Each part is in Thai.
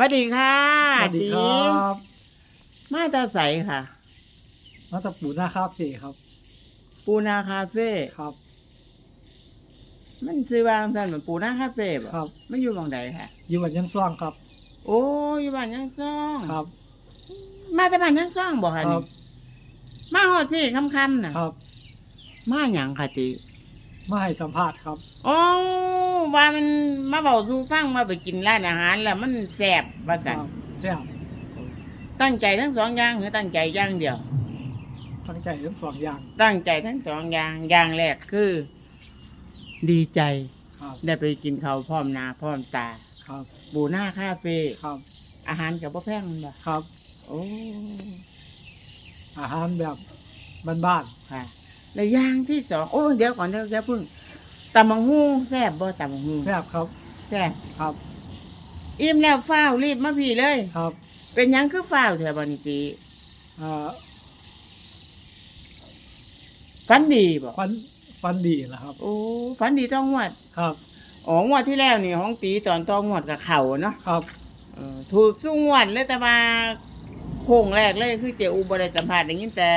วัสดีค่ะสวัสดีคตีรับมาตาใสค่ะ มาตะปูหน้าคาเฟ่ครับ ปูนาคาเฟ่ครับ มันซื้อวางสันเหมือนปูนาคาเฟ่บ่ครับไม่อยู่บางใดค่ะ อยู่วันยังซ่วงครับ โอ้อยู่บ้านยังซ่องครับ มาแต่บ้านยังซ่องบ่ค่ะครันี่บมาฮอดพี่ค่ำๆน่ะครับ มาหยังค่ะติมาให้สัมภาษณ์ครับโอ้ ว่ามันมาเบาสู่ฟังมาไปกินร้านอาหาร แล้วมันแซ่บว่าคซั่นรับแซ่บตั้งใจทั้งสองอย่างหรือตั้งใจอย่างเดียวตั้งใจทั้งสองอย่าง ตั้งใจทั้งสองอย่างอย่างแรกคือ ดีใจครับ ได้ไปกินข้าวพร้อมหน้าพร้อมตา ครับบูหน้าคาเฟ่ครับ อาหารกับบ่แพงมันบ่ครับ โอ้อาหารแบบบ้านค่ะ แล้วอย่างที่สองโอ้เดี๋ยวก่อนเดี๋ยวอย่าเพิ่ง ตำบักหุ่งแซ่บบ่ตำบักหุ่งๆแซ่บครับ แซ่บครับอิ่มแล้วฟ้าวรีบมาพี่เลย ครับเป็นหยังคือฟ้าวแถวบัดนี้ติอ่าฝันดีบ่ฟันฟันดีนะครับ โอ้ฝันดีต้องงวดครับอ๋องวดที่แล้วนี่ของตีตอนต้องงวดกับเข่าเนาะครับเออถูกสู้งวดเลยแต่ว่าโค้งแรกเลยคือเจอูบ่ได้สัมภาษณ์ได้ยินแต่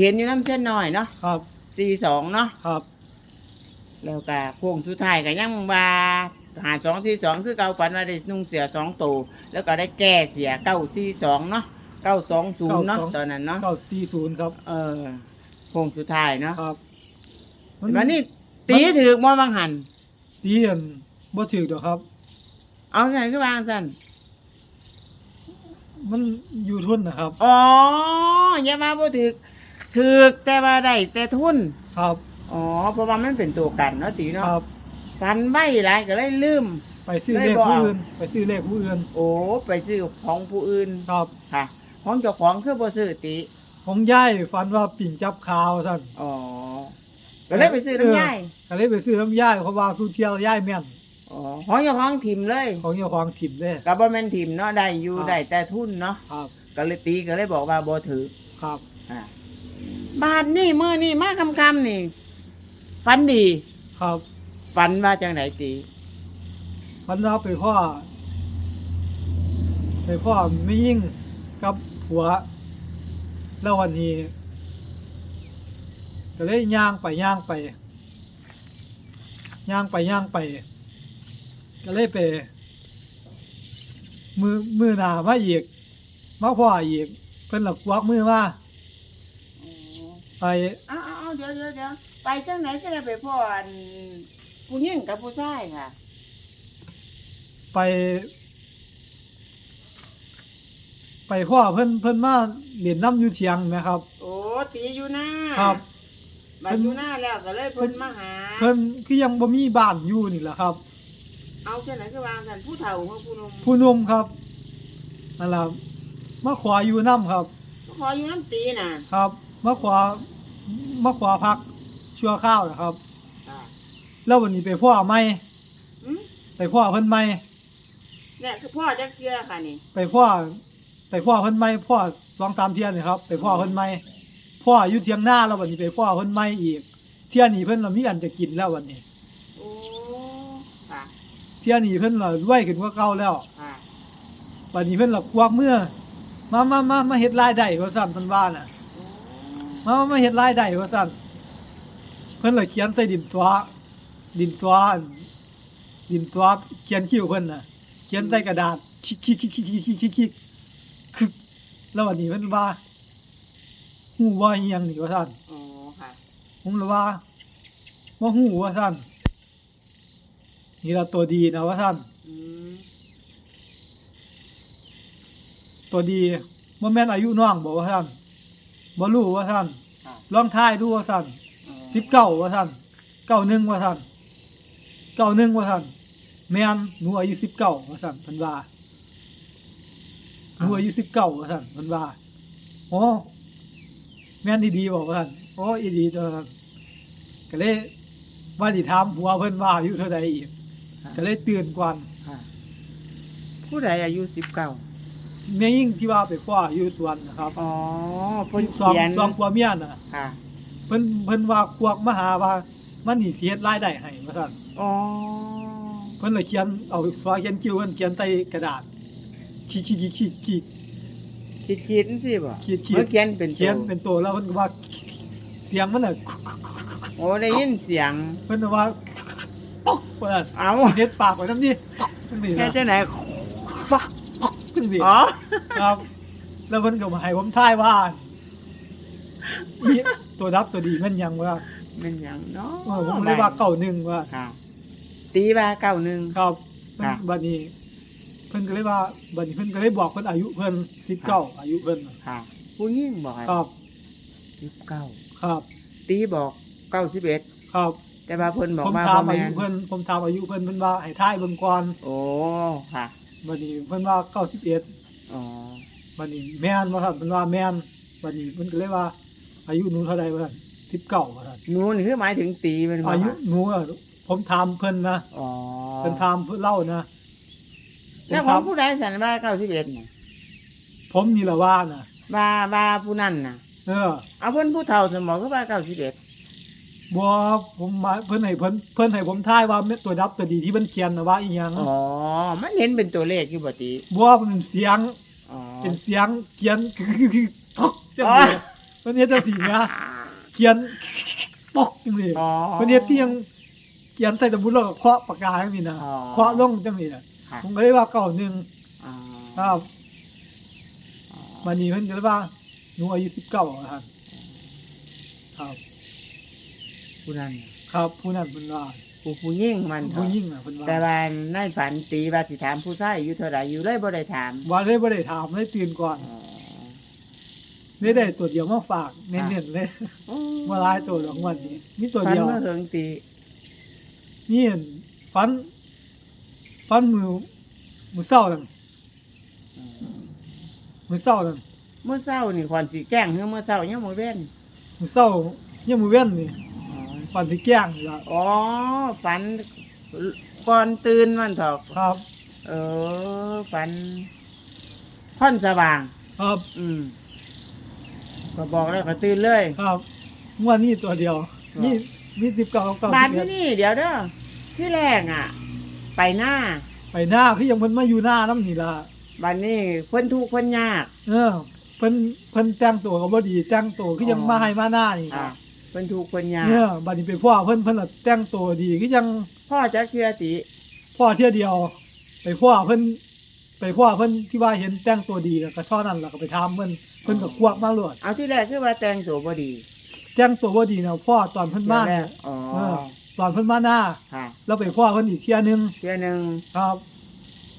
เห็นอยู่น้ำเส้นน้อยเนาะครับ42เนาะครับ แล้วก็โค้งสุดท้ายก็ยังว่าหาสองสี่สองคือเก่าฝันว่าได้นุ่งเสือสองตัวแล้วก็ได้แก้เสียเก้าสี่สองเนาะเก้าสองศูนย์เนาะตอนนั้นเนาะเก้าสี่ศูนย์ครับ เออโค้งสุดท้ายเนาะครับวันนี้ตีถือมอบังหันตีอันบ่ถือดอกครับ เอาใส่คือวางสั่นมันอยู่ทุนนะครับ อ๋ออย่ามาบ่ถือถือแต่ว่าได้แต่ทุนครับ อ๋อเพราะว่ามันเป็นตัวกันเนาะตีคเนาะรับฟันไว้หลายก็เลยลืม ไปซื้อได้เลขบ่ผู้เอาอื่น ไปซื้อเลขผู้อื่นโอ้ไปซื้อของผู้อื่นครับ ค่ะ ของเจ้าของคือบ่ซื้อติของย่ายฝันว่าปิ่งจับขาวสั่นอ๋อก็เลยไปซื้อน้ำย่ายก็เลยไปซื้อน้ำย่ายเพราะว่าสู้เที่ยวย่ายแม่นอ๋อของเจ้าของถิ่มเลย ของเจ้าของถิ่มเลยก็บ่แม่นถิ่มเนาะได้อยู่ครับ ได้แต่ทุนเนาะครับ ก็เลยตีก็เลยบอกว่าบ่ถือครับ อ่าบาทนี่มื้อนี่มาคำๆนี่ ฝันดีครับฝันว่าจังไดตีฝันว่าไปพ่อไปพ่อไม่ยิ่งกับผัว แล้ววันนี้ก็เลยย่างไปย่างไปย่างไปย่างไป ก็เลยไป มือมือหนามาอีกมาพ่ออีกเพิ่นหลักควักมือมาอ๋อไปอ้าวๆๆเดี๋ยวเดี๋ยวเดี๋ยว ไปจังไหนจะได้ไปพ่ออันผู้หญิงกับผู้ชายค่ะ ไป ไปพ่อเพิ่นเพิ่นมาเรียนน้ำอยู่เทียงนะครับ โอ้ตีอยู่หน้าครับ บัดอยู่หน้าแล้วก็เลยเพิ่นมาหา เพิ่นคือยังบ่มีบ้านอยู่นี่แหละครับ เอาจังไหนคือวางกันผู้เฒ่าเฮาผู้หนุ่มผู้หนุ่มครับนั่นล่ะมาขออยู่น้ำครับ ขออยู่น้ำตีน่ะ ครับมาขอมาขอพัก ชั่วข้าวนะครับอ่าแล้ววันนี้ไปพ่อใหม่อืมไปพ่อเพิ่นใหม่เนี่ยคือพ่อจักเทื่อค่ะนี่ไปพ่อไปพ่อเพิ่นใหม่พ่อสองสามเที่ยนี่ครับ ไปพ่อเพิ่นใหม่พ่ออยู่เทียงหน้าแล้ววันนี้ไปพ่อเพิ่นใหม่อีก เที่ยนี้เพิ่นเรามีอันจะกินแล้ววันนี้ โอ้ค่ะเที่ยนี้เพิ่นเรารวยขึ้นกว่าเก่าแล้วค่ะวันนี้เพิ่นเราควักเมื่อมามามามาเฮ็ดรายได้ว่าซั่นเพิ่นว่าน่ะ โอ้มามามาเฮ็ดรายได้ว่าซั่น เพื่อนเลยเขียนใส่ดินสวดินสวดินสวเขียนคิ้วเพื่อนน่ะ เขียนใส่กระดาษคิกคิกคิกคิกคิกคิกคิกคึกแล้ววันนี้เพื่อนว่าฮู้ว่าอีหยังนี่ว่าซั่นอ๋อค่ะผมเลยว่าบ่ฮู้ว่าซั่นนี่เราตัวดีนะว่าซั่นตัวดีบ่แม่นอายุน้องบอกว่าซั่นบ่รู้ว่าซั่นลองทายดูว่าซั่น สิบเก้าว่าท่านเก้าหนึ่งว่าท่านเก้าหนึ่งว่าท่านแม่นหนูอายุสิบเก้าว่าท่านเพิ่นว่าหนูอายุสิบเก้าว่าท่านเพิ่นว่าโอ้แม่นดีๆบอกว่าท่านโอ้อีดีตัวท่านก็เลยว่าสิถามผัวเพิ่นว่าอายุเท่าใดอีกค่ะก็เลยตื่นก่อนค่ะผู้ใดอายุสิบเก้าแม่ยิ่งที่ว่าไปฟ้าอยู่สวนนะครับ อ๋อเพิ่นสองเขียนสองผัวเมียน่ะค่ะ เพิ่นเพิ่นว่าควักมาหาว่า มันนี่สิเฮ็ดรายได้ให้ว่าท่านอ๋อเพิ่นเลยเขียนเอาสวาเขียนคิวเพิ่นเขียนใส่กระดาษขีดขีดขีดขีดขีดคิดคิดสิบ่ขีดขีดเมื่อเขียนเป็นเขียนตัวเป็นตัวแล้วเพิ่นก็ว่าเสียงมันน่ะโอ้ได้ยินเสียง เพิ่นก็ว่าป๊อกเปิดเอาเน็ดปากไว้นำนี่จังซี่แค่นะเจ้าไหนป๊อกป๊อกจังซี่อ๋อครับ แล้วเพิ่นก็มาให้ผมทายว่า นี่ตัวดับตัวดีแม่นยังว่ามันหยังเนาะเออผมเลยว่าเก่าหนึ่งว่าค่ะ ตีว่าเก้าหนึ่ง ครับค่ะ บัดนี้ เพิ่นก็เลยว่าบัดนี้เพิ่นก็เลยบอกเพิ่นอายุเพิ่น19อายุเพิ่นค่ะ ผู้หญิงบอกครับ สิบเก้าครับตีบอกเก้าสิบเอ็ดครับแต่ว่าเพิ่นบอกผมว่าถามบ่อาแม่ยุนเพิ่นผมถามอายุเพิ่นเพิ่นว่าให้ทายเบิ่งก่อนโอ้ค่ะบัดนี้เพิ่นว่า91อ๋อ บัดนี้แม่นบ่ครับเพิ่นว่าแม่นบัดนี้เพิ่นก็เลยว่า อายุหนูเท่าใดว่าซั่น19ว่าซั่นหนูนี่คือหมายถึงตีเป็นบ่อายุคะหนูอะผมถามเพิ่นนะอ๋อเพิ่นถามเพิ่นเล่านะแล้วผมขอถางมผู้ใดสันว่าเก้าสิบเอ็ดน่ะผมนี่ล่ะว่าน่ะว่าว่าผู้นั่นน่ะ เออเอาเพิ่นผู้เฒ่าสมองคือว่าเก้าสิบเอ็ดบ่ผมมาเพิ่นให้เพิ่นเพิ่นให้ผมทายว่าเม็ดตัวดับตัวดีที่เพิ่นเขียนน่ะว่าอีหยังอ๋อมันเห็นเป็นตัวเลขอยู่บ่ติบ่มันเป็นเสียง อ๋อเป็นเสียงเขียนคือคือตอกจังอ๋อเลย เพิ่นเฮ็ดจังซี่นะเขียนปอกจังซี่อ๋อเพิ่นเฮ็ดที่ยังเขียนใส่สมุดแล้วก็เคาะปากกาจังซี่นะอ๋อเคาะลงจังซี่น่ะค่ะผมก็เลยว่าเก่าหนึงอ๋อครับอ๋อวันนี้เพิ่นก็เลยว่าหนูอายุ19อะครับครับ ผู้นั้นน่ะครับผู้นั้นเพิ่นว่าผู้ผู้ยิ่งมันเถผู้อะหญิงน่ะเพิ่นว่าแต่ว่าในฝันตีว่าสิถามผู้ชายอายุเท่าไหร่อยู่เลยบ่ได้ถาม ว่าเลยบ่ได้ถามเลยตื่นก่อน อ๋อ ได้ได้ตัวเดียวมาฝากเน้นๆเลยมาหลายตัวดอกวันนี้มีตัวฝันเดียวเมื่อถึงตีนี่เห็นฟัน ฟันมือมือเศร้านั่นอืมมือเศร้านั่นเมื่อเช้านี่ควันสิแกล้งเมื่อเมื่อเช้ายังมื้อเว้นมือเศร้าเนี่ยมือเว้นนี่อ๋อฟันสิแกล้งนี่ล่ะอ๋อฝันก่อนตื่นมันเถอะครับ เออฝันค่อนสว่าง ครับ อืม ก็บอกแล้วก็ตื่นเลย ครับงวดนี้ตัวเดียว ครับ นี่มีสิบเก้าเก้าบ้านสิบที่เอ็ดนี่เดี๋ยวเด้อที่แรกอะ ไปหน้าไปหน้าคือยังเพิ่นมาอยู่หน้าน้ำนี่ล่ะบ้านนี้เพิ่นทุกข์เพิ่นยาก เออเพิ่นเพิ่นแต่งตัวก็บ่ดีแต่งตัวคือยังอ๋อ มาให้มาหน้านี่อะล่ะเพิ่นทุกข์เพิ่นยากเออบัดนี้ไปพ่อเพิ่นเพิ่นน่ะแต่งตัวดีคือยังพ่อจักเทื่อติพ่อเที่ยเดียว ไปพ่อเพิ่น ไปพ่อเพิ่นที่ว่าเห็นแต่งตัวดีแล้วก็เท่านั้นแล้วก็ไปถามเพิ่นเพิ่นก็ควักมาโลดเอาที่แรกคือว่าแต่งตัวบ่ดีแต่งตัวบ่ดีนะพ่อตอนเพิ่นมาเทื่อแรเนี่ยกอ๋อเออตอนเพิ่นมาหน้าค่ะแล้วไปพ่อเพิ่นอีกเที่ยหนึงเทื่อหนึงครับ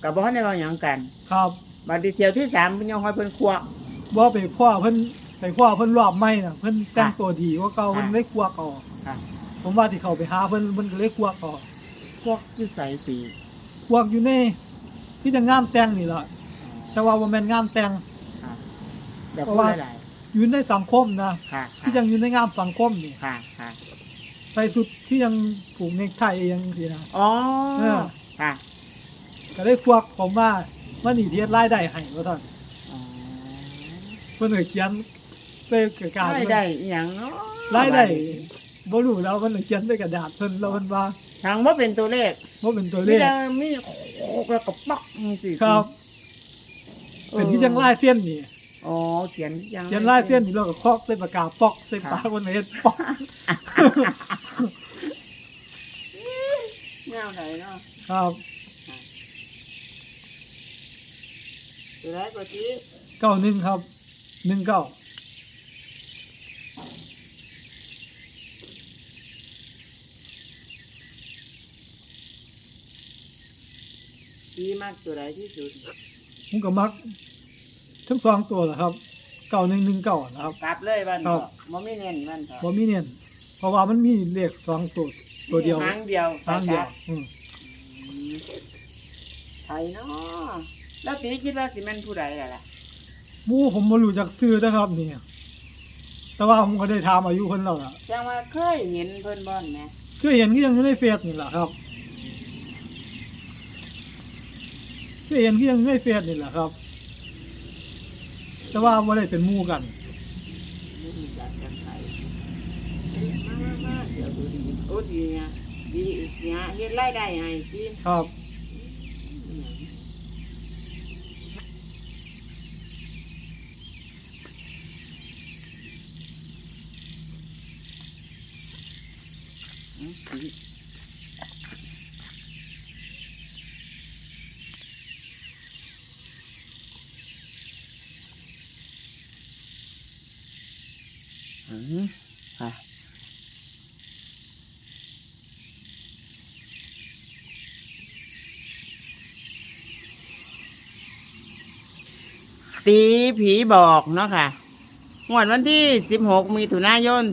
ก็บ่ทันได้เว้าหยังกัน ครับบัดนี้เที่ยวที่สามเพิ่นยังค่อยเพิ่นควักบ่ไปพ่อเพิ่นไปพ่อเพิ่นรอบใหม่น่ะเพิ่นแต่งตัวดีกว่าเก่าค่ะเพิ่นเลยควักเออกค่ะผมว่าที่เขาไปหาเพิ่นเพิ่นก็เลยควักเออกควักอยู่ไสติควักอยู่ใน ที่จะงานแต่งนี่ล่ะแต่ว่าบ่แม่นงานแต่ง ค่ะแบบเพราะพูดว่า หลายอยู่ในสังคมนะๆค่ะที่ยังอยู่ในงานสังคมนี่ค่ะค่ะ ใส่ชุดที่ยังผูกเนคไทยังสินะ อ๋อ เออ ค่ะก็เลยควักผมว่ามันนี่เทียดรายได้ให้ว่าซั่นอ๋อเพิ่นก็เขียนใส่กระดาษรายได้อีหยังเนาะรายได้ บ่รู้แล้วเพิ่นก็เขียนใส่กระดาษเพิ่นแล้วเพิ่นว่าทางว่าเป็นตัวเลขบ่เป็นตัวเลมีขแต่มีโคกแล้วก็ปักจังซี่ครับเป็นที่จังลายเส้นนี่ อ๋อเขียนยังเขียนลายเส้นนี่แล้วก็เคาะใส่ปากกาปอกใส่ปากเพิ่นก็เฮ็ดปอกแนวไหนเนาะครับตัวแรกก็ที่91ครับ19 ที่มากตัวใดที่สุด ผมก็มัก ทั้งสองตัวแหละครับ9119นะครับ กลับเลยบ้านครัเถบอะบ่มีเน้นบ้านเถอะบ่มีเน้นเพราะว่ามันมีเลขสองตัวตัวเดียวมีหางเดียวทางเดียวครับอืมอืมไทยเนาะแล้วตีคิดว่าสิแม่นผู้ใดล่ะล่ะหมู่ผมบ่รู้จักชื่อนะครับนี่แต่ว่าผมก็ได้ถามอายุเพิ่นแล้วล่ะจังว่าเคยเห็นเพิ่นบ่นแหมคือเห็นคือยังอยู่ในเฟซนี่แหละครับ เคยเห็นก็ยังไม่เฟซนี่แหละครับ แต่ว่าไม่ได้เป็นมู่กันไอ๊ดียวดดีเนี่ยดีเนี่ยเฮ็ดรายได้ให้สิครับ อืม อืมค่ะตีผีบอกเนาะค่ะงวดวันที่ 16มีถุนายน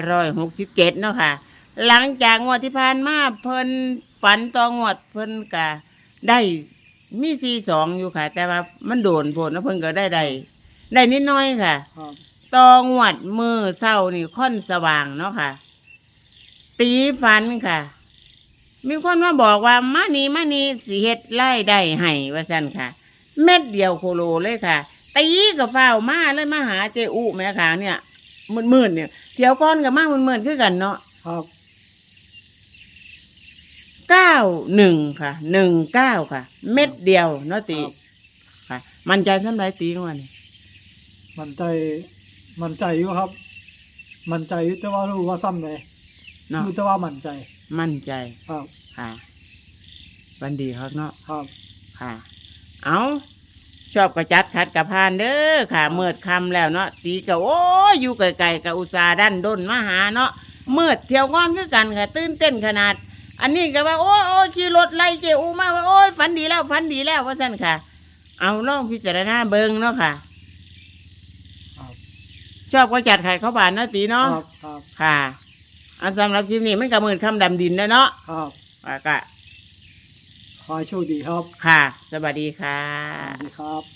2567 เนาะค่ะ หลังจากงวดที่ผ่านมาเพิ่นฝันต่องวดเพิ่นกะได้มีซีสองอยู่ค่ะ แต่ว่ามันโดนโผลแล้วเพิ่นก็ได้ได้ได้นิดน้อยค่ะ ต่องวดมือเศร้านี่ค่อนสว่างเนาะค่ะ ตีฝันค่ะ มีคนมาบอกว่ามานี่มานี่สิเฮ็ดไล่ได้ให้ว่าซั่นค่ะ เม็ดเดียวโคโลเลยค่ะ ตีกับฟ้าวมาเลยมาหาเจอุแม่ค่ะเนี่ยมืดๆเนี่ยเที่ยวก้อนกับมั่งมืดๆคือกันเนาะครับเก้าหนึ่งค่ะหนึ่งเก้าค่ะ เม็ดเดียวเนาะตีครับค่ะ มันใจสำไรตีของมันมันใจ มันใจอยู่ครับ มันใจอยู่แต่ว่ารู้ว่าซ้ำเลยเนาะรู้แต่ว่ามันใจ มั่นใจครับค่ะวันดีครับเนาะครับค่ะ เอาชอบกระจัดขัดกระพานเด้อค่ะครับเมื่อคำแล้วเนาะตีก็โอ้ยอยู่ไกลๆกับอุตสาห์ดันด้นมาหาเนาะเมื่อเที่ยวก้อนคือกันค่ะตื่นเต้นขนาด อันนี้ก็ว่าโอ้ยโอ้ยขี่รถไล่เจอูมาว่าโอ้ยฝันดีแล้วฝันดีแล้วว่าสั่นค่ะ เอาลองพิจารณาเบิงเนาะค่ะครับ ชอบก็จัดไข่เข้าวบานเนาะตีคเนาะรับครับค่ะอันสำหรับคลิปนี้มันก็มืดคำดำดินนะเนาะครับว่าก็ขอให้โชคดีครับค่ะ สวัสดีค่ะ สวัสดีครับ